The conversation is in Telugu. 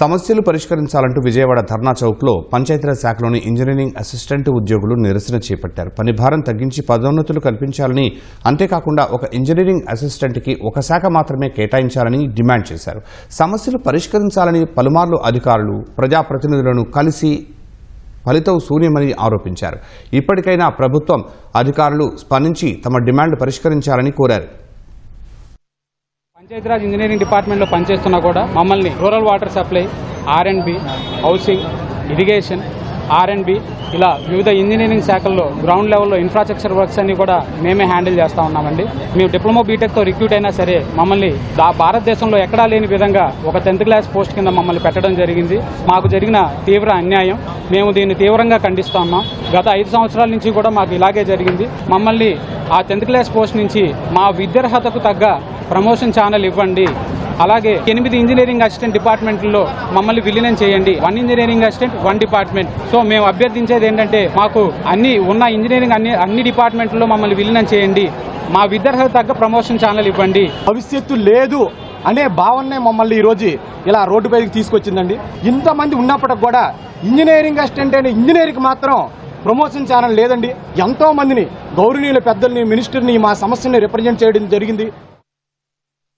సమస్యలు పరిష్కరించాలంటూ విజయవాడ ధర్నా చౌక్లో పంచాయతీరాజ్ శాఖలోని ఇంజనీరింగ్ అసిస్టెంట్ ఉద్యోగులు నిరసన చేపట్టారు. పని భారం తగ్గించి పదోన్నతులు కల్పించాలని అంతేకాకుండా ఒక ఇంజనీరింగ్ అసిస్టెంట్కి ఒక శాఖ మాత్రమే కేటాయించాలని డిమాండ్ చేశారు. సమస్యలు పరిష్కరించాలని పలుమార్లు అధికారులు ప్రజాప్రతినిధులను కలిసి ఫలితం శూన్యమని ఆరోపించారు. ఇప్పటికైనా ప్రభుత్వం అధికారులు స్పందించి తమ డిమాండ్ పరిష్కరించాలని కోరారు. పంచాయతీరాజ్ ఇంజనీరింగ్ డిపార్ట్మెంట్లో పనిచేస్తున్నా కూడా మమ్మల్ని rural water supply R and B housing irrigation R and B ఇలా వివిధ ఇంజనీరింగ్ శాఖల్లో గ్రౌండ్ లెవెల్లో ఇన్ఫ్రాస్ట్రక్చర్ వర్క్స్ అన్ని కూడా మేమే హ్యాండిల్ చేస్తూ ఉన్నామండి. మేము డిప్లొమా బీటెక్తో రిక్రూట్ అయినా సరే మమ్మల్ని దా భారతదేశంలో ఎక్కడా లేని విధంగా ఒక టెన్త్ క్లాస్ పోస్ట్ కింద మమ్మల్ని పెట్టడం జరిగింది. మాకు జరిగిన తీవ్ర అన్యాయం. మేము దీన్ని తీవ్రంగా ఖండిస్తున్నాం గత ఐదు సంవత్సరాల నుంచి కూడా మాకు ఇలాగే జరిగింది. మమ్మల్ని ఆ టెన్త్ క్లాస్ పోస్ట్ నుంచి మా విద్యార్హతకు తగ్గ ప్రమోషన్ ఛానల్ ఇవ్వండి. అలాగే ఎనిమిది ఇంజనీరింగ్ అసిస్టెంట్ డిపార్ట్మెంట్లో మమ్మల్ని విలీనం చేయండి. One engineering assistant one department. So మేము అభ్యర్థించేది ఏంటంటే మాకు అన్ని ఉన్న ఇంజనీరింగ్ అన్ని అన్ని డిపార్ట్మెంట్లో మమ్మల్ని విలీనం చేయండి. మా విద్యార్థులకు తగ్గ ప్రమోషన్ ఛానల్ ఇవ్వండి. భవిష్యత్తు లేదు అనే భావనే మమ్మల్ని ఈరోజు ఇలా రోడ్డు పైకి తీసుకొచ్చిందండి. ఇంతమంది ఉన్నప్పటికి కూడా ఇంజనీరింగ్ అసిస్టెంట్ అనే ఇంజనీరింగ్ మాత్రం ప్రమోషన్ ఛానల్ లేదండి. ఎంతో మందిని గౌరవనీయుల పెద్దల్ని మినిస్టర్ని మా సమస్యని రిప్రజెంట్ చేయడం జరిగింది.